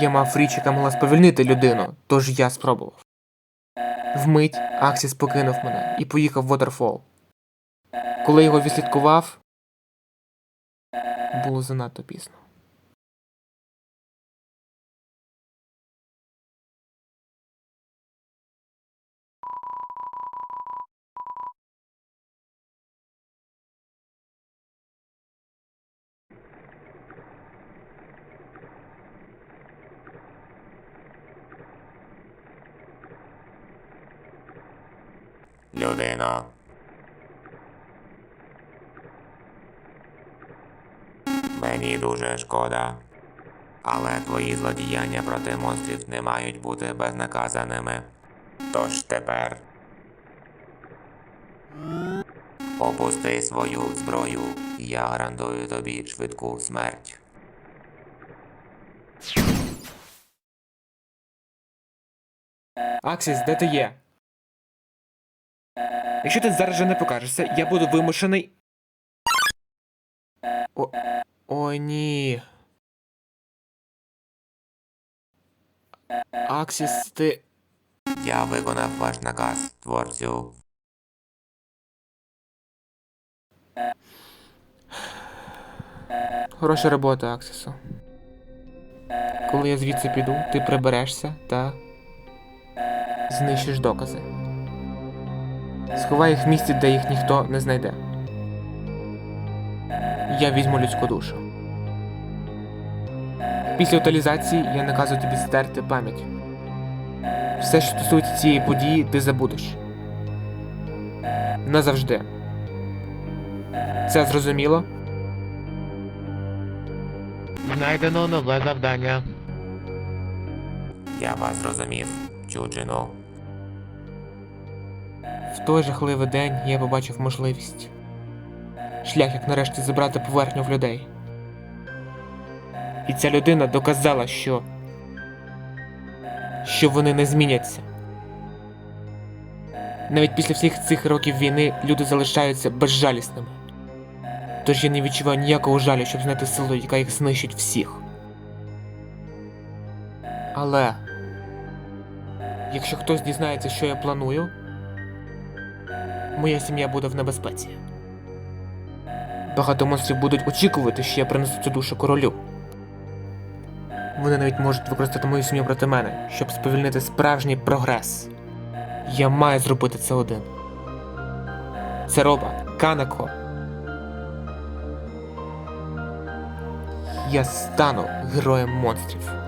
Я мав річ, яка могла сповільнити людину, тож я спробував. Вмить Аксіс покинув мене і поїхав в Waterfall. Коли його відслідкував, було занадто пізно. Людино. Мені дуже шкода. Але твої злодіяння проти монстрів не мають бути безнаказаними. Тож тепер. Опусти свою зброю, я гарантую тобі швидку смерть. Аксіс, де ти є? Якщо ти зараз же не покажешся, я буду вимушений. О, о ні. Аксіс, ти. Я виконав ваш наказ, творцю. Хороша робота, Аксісу. Коли я звідси піду, ти приберешся та знищиш докази. Сховай їх в місці, де їх ніхто не знайде. Я візьму людську душу. Після утилізації я наказую тобі стерти пам'ять. Все, що стосується цієї події, ти забудеш. Назавжди. Це зрозуміло? Знайдено нове завдання. Я вас зрозумів, чуджину. В той жахливий день я побачив можливість. Шлях, як нарешті забрати поверхню в людей. І ця людина доказала, що. що вони не зміняться. Навіть після всіх цих років війни люди залишаються безжалісними. Тож я не відчуваю ніякого жалю, щоб знайти силу, яка їх знищить всіх. Але. Якщо хтось дізнається, що я планую, моя сім'я буде в небезпеці. Багато монстрів будуть очікувати, що я принесу цю душу королю. Вони навіть можуть використати мою сім'ю проти мене, щоб сповільнити справжній прогрес. Я маю зробити це один. Це роба Канако. Я стану героєм монстрів.